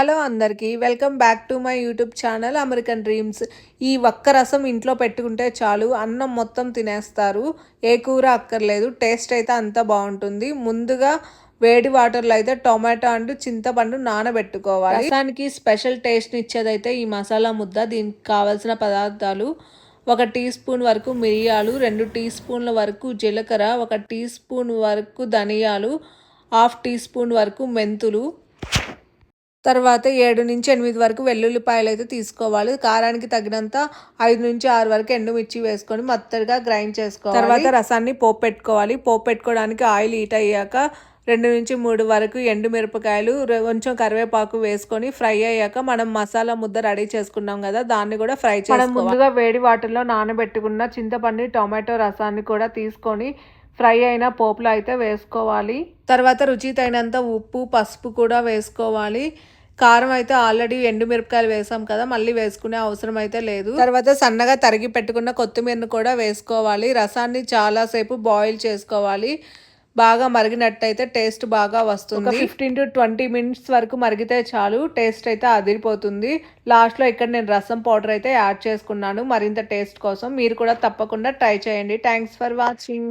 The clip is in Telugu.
హలో అందరికీ welcome back to my YouTube channel American dreams. ఈ ఒక్క రసం ఇంట్లో పెట్టుకుంటే చాలు అన్నం మొత్తం తినేస్తారు. ఏ కూర అక్కర్లేదు టేస్ట్ అయితే అంత బాగుంటుంది. ముందుగా వేడి వాటర్లో అయితే టొమాటో అండ్ చింతపండు నానబెట్టుకోవాలి. రసానికి స్పెషల్ టేస్ట్ ఇచ్చేదైతే ఈ మసాలా ముద్ద. దీనికి కావాల్సిన పదార్థాలు ఒక టీ స్పూన్ వరకు మిరియాలు రెండు టీ స్పూన్ల వరకు జీలకర్ర ఒక టీ స్పూన్ వరకు ధనియాలు హాఫ్ టీ స్పూన్ వరకు మెంతులు తర్వాత ఏడు నుంచి ఎనిమిది వరకు వెల్లుల్లిపాయలు అయితే తీసుకోవాలి. కారానికి తగినంత ఐదు నుంచి ఆరు వరకు ఎండుమిర్చి వేసుకొని మొత్తగా గ్రైండ్ చేసుకోవాలి. తర్వాత రసాన్ని పోపు పెట్టుకోవాలి. పోపు పెట్టుకోవడానికి ఆయిల్ హీట్ అయ్యాక రెండు నుంచి మూడు వరకు ఎండు మిరపకాయలు రె- కొంచెం కరివేపాకు వేసుకొని ఫ్రై అయ్యాక మనం మసాలా ముద్ద రెడీ చేసుకున్నాం కదా దాన్ని కూడా ఫ్రై చేసుకోవాలి. ముందుగా వేడి వాటర్లో నానబెట్టుకున్న చింతపండు టొమాటో రసాన్ని కూడా తీసుకొని ఫ్రై అయిన పోపులో అయితే వేసుకోవాలి. తర్వాత రుచి తగినంత ఉప్పు పసుపు కూడా వేసుకోవాలి. కారం అయితే ఆల్రెడీ ఎండుమిరపకాయలు వేసాం కదా మళ్ళీ వేసుకునే అవసరం అయితే లేదు. తర్వాత సన్నగా తరిగి పెట్టుకున్న కొత్తిమీరను కూడా వేసుకోవాలి. రసాన్ని చాలాసేపు బాయిల్ చేసుకోవాలి. బాగా మరిగినట్టయితే టేస్ట్ బాగా వస్తుంది. ఫిఫ్టీన్ టు ట్వంటీ మినిట్స్ వరకు మరిగితే చాలు టేస్ట్ అయితే అదిరిపోతుంది. లాస్ట్లో ఇక్కడ నేను రసం పౌడర్ అయితే యాడ్ చేసుకున్నాను. మరింత టేస్ట్ కోసం మీరు కూడా తప్పకుండా ట్రై చేయండి. Thanks for watching